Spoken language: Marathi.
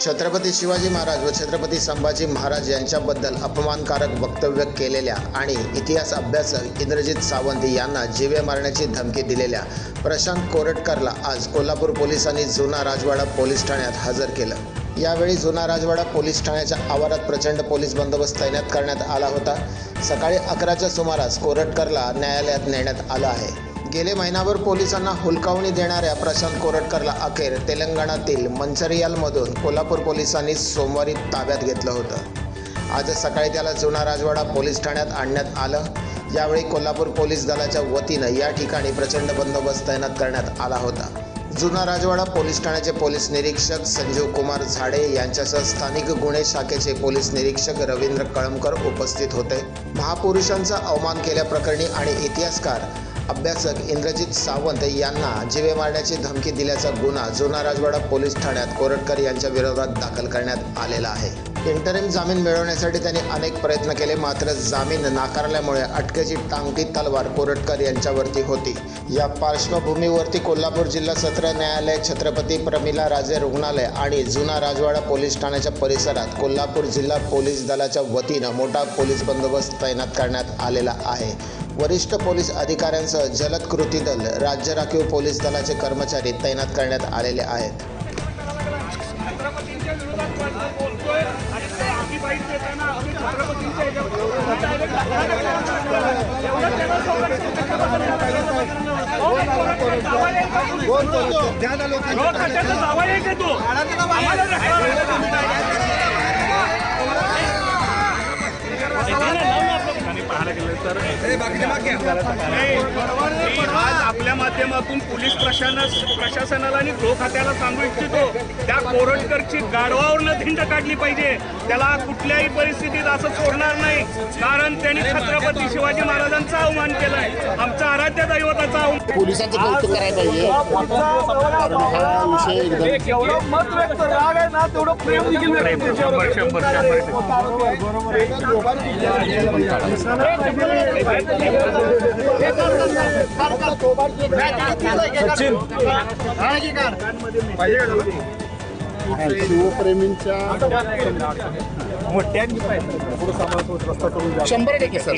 छत्रपती शिवाजी महाराज व छत्रपती संभाजी महाराज यांच्याबद्दल अपमानकारक वक्तव्य केलेल्या आणि इतिहास अभ्यासक इंद्रजित सावंत यांना जीवे मारण्याची धमकी दिलेल्या प्रशांत कोरटकरला आज कोल्हापूर पोलिसांनी जुना राजवाडा पोलीस ठाण्यात हजर केलं. यावेळी जुना राजवाडा पोलीस ठाण्याच्या आवारात प्रचंड पोलीस बंदोबस्त तैनात करण्यात आला होता. सकाळी अकराच्या सुमारास कोरटकरला न्यायालयात नेण्यात आलं आहे. गेले महिनाभर पोलिसांना हुलकावणी देणाऱ्या प्रशांत कोरटकरला अखेर तेलंगणातील मंचरियालमधून कोल्हापूर पोलिसांनी सोमवारी ताब्यात घेतलं होतं. आज सकाळी त्याला जुना राजवाडा पोलीस ठाण्यात आणण्यात आलं. यावेळी कोल्हापूर पोलीस दलाच्या वतीनं या ठिकाणी प्रचंड बंदोबस्त तैनात करण्यात आला होता. जुना राजवाडा पोलीस ठाण्याचे पोलीस निरीक्षक संजीव कुमार झाडे यांच्यासह स्थानिक गुन्हे शाखेचे पोलीस निरीक्षक रवींद्र कळमकर उपस्थित होते. महापुरुषांचा अवमान केल्याप्रकरणी आणि इतिहासकार अभ्यासक इंद्रजित सावंत यांना जीवे मारण्याची धमकी दिल्याचा गुन्हा जुना राजवाडा पोलीस ठाण्यात कोरटकर यांच्या विरोधात दाखल करण्यात आलेला आहे. इंटरिम जामीन मिळवण्यासाठी त्यांनी अनेक प्रयत्न केले मात्र जामीन नाकारल्यामुळे अटकेची टांगती तलवार कोरटकर यांच्यावरती होती. या पार्श्वभूमीवरती कोल्हापूर जिल्हा सत्र न्यायालय छत्रपती प्रमिला राजे रुग्णालय आणि जुना राजवाडा पोलीस ठाण्याच्या परिसरात कोल्हापूर जिल्हा पोलीस दलाच्या वतीनं मोठा पोलीस बंदोबस्त तैनात करण्यात आलेला आहे. वरिष्ठ पोलीस अधिकाऱ्यांसह जलद कृती दल राज्य राखीव पोलीस दलाचे कर्मचारी तैनात करण्यात आलेले आहेत. छत्रपतींच्या तर माध्यमातून पोलीस प्रशासन प्रशासनाला आणि गृह खात्याला सांगू इच्छितो त्या कोरटकरची गाढवावरनं धिंड काढली पाहिजे त्याला कुठल्याही परिस्थितीत असं सोडणार नाही कारण त्यांनी छत्रपती शिवाजी महाराजांचा अवमान केलाय आमचा आराध्य दैवताचा अवमान पोलिसांचं कौतुक करायला पाहिजे कारण हा विषय एकदम जेवढं मत व्यक्त राग आहे ना तेवढं प्रेम देखील शंभर शंभर शिवप्रेमींच्या शंभर टक्के सर.